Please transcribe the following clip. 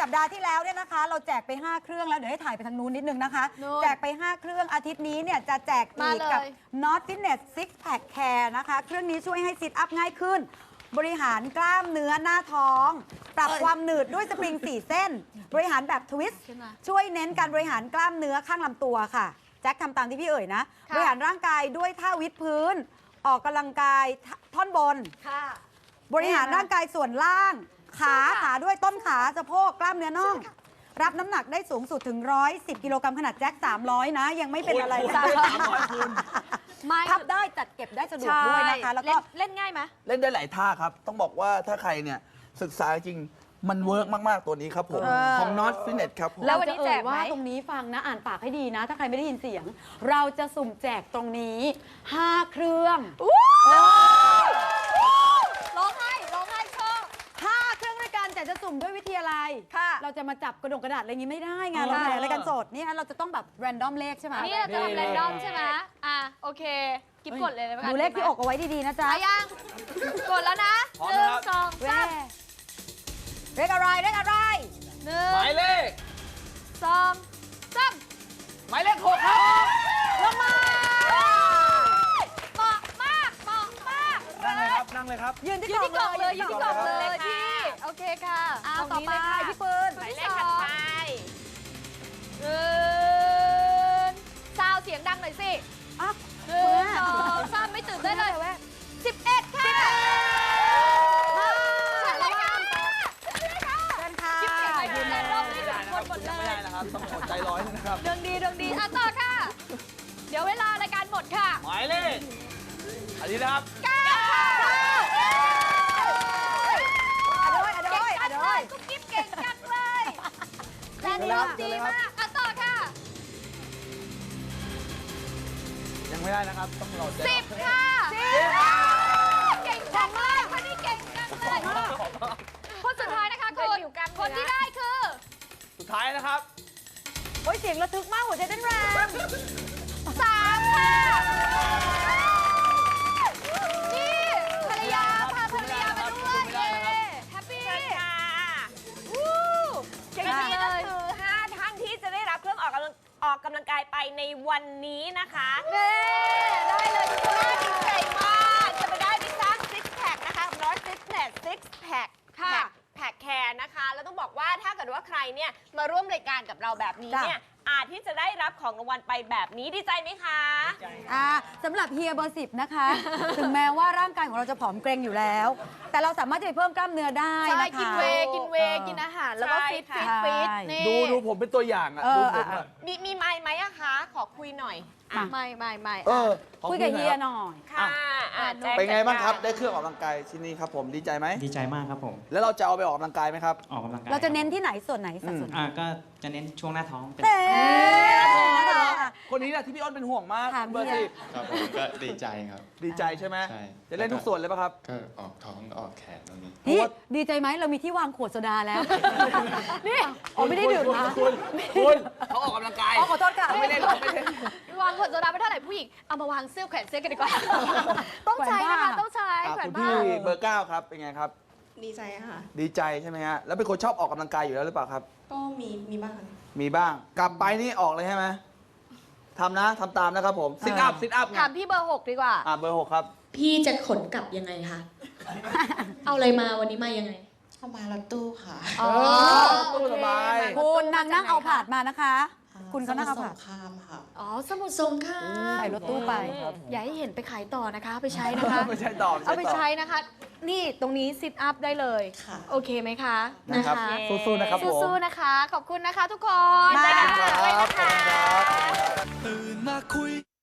สัปดาห์ที่แล้วเนี่ยนะคะ เราแจกไป 5 เครื่องแล้วเดี๋ยวให้ถ่ายไปทางนู้นนิดนึงนะคะ นู่นแจกไป 5 เครื่องอาทิตย์นี้เนี่ยจะแจกอีกมาเลยกับ Not Fitness Six Pack Care นะคะ เครื่องนี้ช่วยให้ซิทอัพง่ายขึ้น บริหารกล้ามเนื้อหน้าท้อง ปรับความหนืดด้วยสปริง 4 เส้น บริหารแบบทวิสต์ ขึ้นมา ช่วยเน้นการบริหารกล้ามเนื้อข้างลำตัวค่ะ แจ็คทำตามที่พี่เอ่ยนะ ค่ะ บริหารร่างกายด้วยท่าวิดพื้น ออกกำลังกายท่ท่อนบน ค่ะ บริหารร่างกายส่วนล่าง ขาขาด้วยต้นขาสะโพกกล้ามเนื้อน่อง รับน้ำหนักได้สูงสุดถึง 110 กิโลกรัมขนาดแจ็ค 300 นะ ยังไม่เป็นอะไรโอ้ยจ้ะสามร้อยคุณไม่พับได้จัดเก็บได้สะดวกด้วยนะคะ แล้วก็เล่นเล่นง่ายไหม เล่นได้หลายท่าครับ ต้องบอกว่าถ้าใครเนี่ยศึกษาจริงมันเวิร์กมาก ๆ ตัวนี้ครับผม เออ ของ Not Fitness ครับผม แล้ววันนี้แจกไหมว่าตรงนี้ฟังนะอ่านปากให้ดีนะ ถ้าใครไม่ได้ยินเสียง เราจะสุ่มแจกตรงนี้ 5 เครื่องร้องไห้ร้องไห้ชอบ 5 เครื่องด้วยกันแต่ จะสุ่มด้วยวิธีอะไร ค่ะเราจะมาจับกระดงกระดาษอะไรอย่างนี้ไม่ได้ไงอ๋อเราแข่งรายการสดนี่เราจะต้องแบบแรนดอมเลขใช่ไหมนี่เราจะทำแรนดอมใช่ไหมอะโอเค กิ๊บกดเลยเลยไหมคะดูเลขที่อกเอาไว้ดีๆนะจ๊ะมายังกดแล้วนะพร้อมหนึ่งนะครับสองแว่สามเลขอะไรเลขอะไรหนึ่งหมายเลขสองสามหมายเลขหกครับลงมาเหมาะมากเหมาะมากนั่งเลยครับนั่งเลยครับยืนที่ยืนที่กล่องเลยยืนที่กล่องเลเลยยพี่ โอเคค่ะอ้าวตต่รองนี้ไปเลยค่ะพี่ปืนหมายเลขถัดไปหนึ่งซาวเสียงดังหน่อยสิอะหนึ่งสองสามไม่ตื่นได้นเลยสิบเอ็ดค่ะเชิญเลยค่ะเชิญเลยค่ะเชิญค่ะคลิปเสียงไปยืยืนนเลแล้ยวรอบนี้ไม่ทุได้กนะคครับนหมดเลยไม่ได้นะครับต้องอดใจร้อยนะครับดวงดีดวงดีอะต่อค่ะ เดี๋ยวเวลารายการหมดค่ะ หมายเลขอันนี้นะครับ เก้าค่ะ อะด้วยอะ เก่ ด้วย ง อะ จัง ด้ เล วย ย กุ๊บกิ๊บเก่งจังเลยแรงดีดีมากอะต่อค่ะยังไม่ได้นะครับ ต้องรอใจสิบค่ะเก่งจังมากคนนี้เก่งจังเลยคนสุดท้ายนะคะคุณคนที่ได้คือ สุดท้ายนะครับ โอ้ยเสียงระทึกมากหัวใจเต้นแรงสามค่ะ กกำลังกายไปในวันนี้นะคะเน่ได้เลยทุกคนน่าดีใจมากจะไปได้ไปสร้างซิกแพคนะคะกับ North Fitness Six Pack ค่ะ แพ็คแคร์นะคะ แล้วต้องบอกว่าถ้าเกิดว่าใครเนี่ยมาร่วมรายการกับเราแบบนี้เนี่ย อาจที่จะได้รับของรางวัลไปแบบนี้ดีใจไหมคะ อ่าสำหรับเฮียเบอร์สิบนะคะ ถึงแม้ว่าร่างกายของเราจะผอมเกรงอยู่แล้ว แต่เราสามารถจะไปเพิ่มกล้ามเนื้อได้ใช่นะคะ กินเวย์กินเวย์กินอาหารแล้วก็ใช่ฟิตค่ะ ฟิตฟิตใช่นี่ดูดูผมเป็นตัวอย่างอะ เอดูอผมอะ อะ มีมีไมค์ไหมอะคะ ขอคุยหน่อยมาไม่ไม่ไม่เออขอคุยกับหเฮีน่ยอหน่อย ค่ะ อะแจ็คเป็นไงบ้างครับจัดกได้เครื่องออกกำลังกายชิ้นนี้ครับผมดีใจไหม ดีใจมากครับผม แล้วเราจะเอาไปออกกำลังกายไหมครับ ออกกำลังกายเราจะเน้นที่ไหนส่วนไหนสัดส่วนอ่าก็จะเน้นช่วงหน้าท้องเป็น เต้นะ คะคนนี้แหละที่พี่อ้นเป็นห่วงมากถามเบอร์เฮีสิยบครับผมก็ดีใจครับ ดีใจใช่ไหมใช่ จะเล่นทุกส่วนเลยป่ะครับ ก็ออกท้องออกแขนตรงนี้ นี่ดีใจไหมเรามีที่วางขวดโซดาแล้ว นี่อ๋อไม่ได้ดื่มนะคุณคุณเขาออกกำลังกายอ๋อขอโทษค่ะ ไม่เล่นหรอกไม่เล่น วางขวดโซดาไปเท่าไหร่ผู้หญิง เอามาวางเสื้อแขวนเสื้อกันดีกว่า ต้องใช้นะคะ ต้องใช้อะแขวคุนณผ้าพี่เบอร์เก้าครับเป็นไงครับ ดีใจค่ะ ดีใจใช่ไหมฮะแล้วเป็นคนชอบออกกำลังกายอยู่แล้วหรือเปล่าครับ ก็มีมีบ้างค่ะมีบ้าง กลับไปนี่ออกเลยใช่ไหม ทำนะทำตามนะครับผมซิทอัพซิทอัพถามพี่เบอร์หกดีกว่า อ่าเบอร์หกครับ พี่จะขนกลับยังไงคะ เอาอะไรมาวันนี้มายังไง เข้ามารถตู้ค่ะอ๋อตู้สบายโอคุณเนางนั่งเอาผาดมามานะคะ คุณเขานั่งเอาสมุผาทดรสงครามค่ะ อ๋อ สมุดทรงข้ามใส่รถตู้ไป อย่าให้เห็นไปขายต่อนะคะเอาไปใช้นะคะไม่ใช่ตอบเอาไปต่ใช้นะคะ นี่ตรงนี้ซิทอัพได้เลย ค่ะ โอเคไหมคะนะครับนะคะสู้ๆนะครับผม สู้ๆนะคะ ขอบคุณนะคะทุกคนมาขอบคุณครับขอบคุณครับตื่นมาคุย